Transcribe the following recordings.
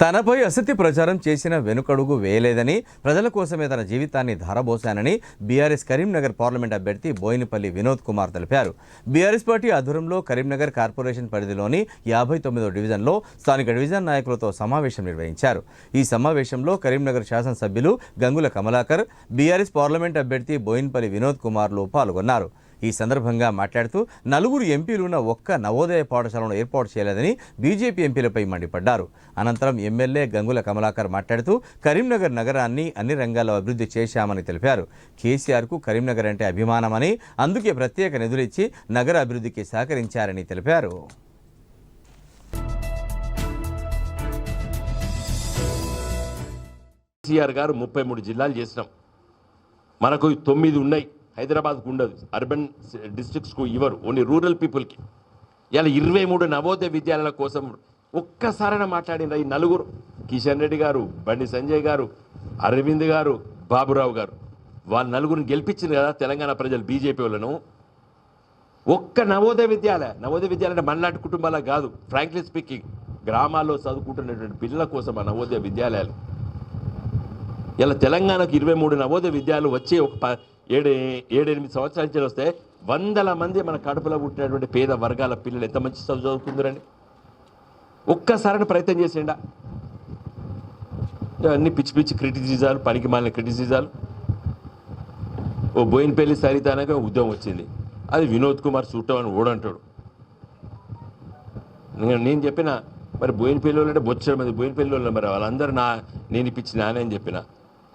తనపై అసత్య ప్రచారం చేసిన వెనుకడుగు వేయలేదని ప్రజల కోసమే తన జీవితాన్ని ధారబోశానని బీఆర్ఎస్ కరీంనగర్ పార్లమెంట్ అభ్యర్థి బోయినపల్లి వినోద్ కుమార్ తెలిపారు. బీఆర్ఎస్ పార్టీ ఆధ్వర్యంలో కరీంనగర్ కార్పొరేషన్ పరిధిలోని యాభై తొమ్మిదో డివిజన్లో స్థానిక డివిజన్ నాయకులతో సమావేశం నిర్వహించారు. ఈ సమావేశంలో కరీంనగర్ శాసనసభ్యులు గంగుల కమలాకర్ బీఆర్ఎస్ పార్లమెంట్ అభ్యర్థి బోయినపల్లి వినోద్ కుమార్లు పాల్గొన్నారు. ఈ సందర్భంగా మాట్లాడుతూ నలుగురు ఎంపీలున్న ఒక్క నవోదయ పాఠశాలను ఏర్పాటు చేయలేదని బీజేపీ ఎంపీలపై మండిపడ్డారు. అనంతరం ఎమ్మెల్యే గంగుల కమలాకర్ మాట్లాడుతూ కరీంనగర్ నగరాన్ని అన్ని రంగాల్లో అభివృద్ధి చేశామని తెలిపారు. కేసీఆర్కు కరీంనగర్ అంటే అభిమానమని అందుకే ప్రత్యేక నిధులిచ్చి నగర అభివృద్ధికి సహకరించారని తెలిపారు. కేసీఆర్ గారు ముప్పై మూడు జిల్లాలు చేసినాం. మనకు తొమ్మిది ఉన్నాయి. హైదరాబాద్కు ఉండదు. అర్బన్ డిస్ట్రిక్ట్స్కు ఇవ్వరు. ఓన్లీ రూరల్ పీపుల్కి ఇలా ఇరవై మూడు నవోదయ విద్యాలయాల కోసం ఒక్కసారైనా మాట్లాడిన ఈ నలుగురు. కిషన్ రెడ్డి గారు బండి సంజయ్ గారు అరవింద్ గారు బాబురావు గారు. వాళ్ళ నలుగురిని గెలిపించింది కదా తెలంగాణ ప్రజలు బీజేపీ వాళ్ళను. ఒక్క నవోదయ విద్యాలయ నవోదయ విద్యాలయ అంటే మనలాంటి కుటుంబాల కాదు. ఫ్రాంక్లీ స్పీకింగ్ గ్రామాల్లో చదువుకుంటున్నటువంటి పిల్లల కోసం ఆ నవోదయ విద్యాలయాలు. ఇలా తెలంగాణకు ఇరవై మూడు నవోదయ విద్యాలయాలు వచ్చే ఒక ఏడు ఏడెనిమిది సంవత్సరాల నుంచి వస్తే వందల మంది మన కడుపులో పుట్టినటువంటి పేద వర్గాల పిల్లలు ఎంత మంచి చదువు చదువుకుందరండి? ఒక్కసారి ప్రయత్నం చేసిండా అన్ని పిచ్చి పిచ్చి క్రిటిసిజాలు పనికి మాలిన క్రిటిసిజాలు. ఓ బోయినపల్లి సరిత అనగా ఉద్యమం వచ్చింది. అది వినోద్ కుమార్ చూడటం అని ఓడంటాడు. నేను నేను చెప్పిన మరి బోయినపల్లి వాళ్ళు అంటే బొచ్చడం మంది బోయినపల్లి వాళ్ళు మరి వాళ్ళందరూ నా నేను ఇప్పించిన అని చెప్పిన.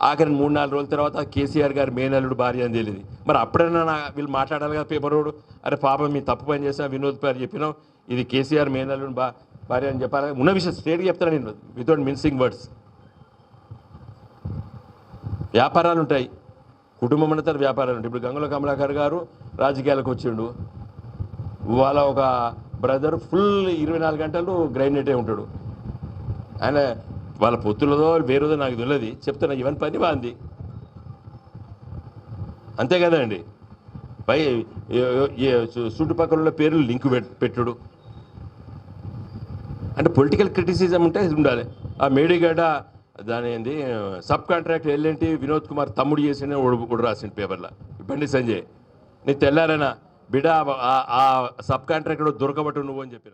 ఆఖరి మూడు నాలుగు రోజుల తర్వాత కేసీఆర్ గారు మేనల్లుడు భార్య అని తెలియదు మరి అప్పుడైనా నా వీళ్ళు మాట్లాడాలి కదా పేపర్ రోడ్ అరే పాపం మీ తప్పు పని చేసినా వినోద్ గారు చెప్పినాం ఇది కేసీఆర్ మేనల్లుడు బా భార్య అని చెప్పాలి. ఉన్న విషయం స్ట్రేట్గా చెప్తాను నేను. వితౌట్ మిన్సింగ్ వర్డ్స్ వ్యాపారాలు ఉంటాయి. కుటుంబం అంతా వ్యాపారాలు ఉంటాయి. ఇప్పుడు గంగుల కమలాకర్ గారు రాజకీయాలకు వచ్చిండు. వాళ్ళ ఒక బ్రదర్ ఫుల్ ఇరవై నాలుగు గంటలు గ్రైండెటే ఉంటాడు. ఆయన వాళ్ళ పొత్తులదో వేరేదో నాకు తెలియదు. చెప్తున్నా ఇవన్నీ పని బాగుంది అంతే కదండి. పై ఏ- చుట్టుపక్కల ఉన్న పేర్లు లింక్ పెట్టుడు. అంటే పొలిటికల్ క్రిటిసిజం ఉంటే ఇది ఉండాలి. ఆ మేడిగడ్డ దాని ఏంది sub contract L and T Vinod Kumar తమ్ముడు చేసిన కూడా రాసిన పేపర్లో. బండి సంజయ్. నీ తెల్లారైనా? బిడ ఆ- సబ్ కాంట్రాక్ట్ దొరకబట్టు నువ్వు అని చెప్పిన.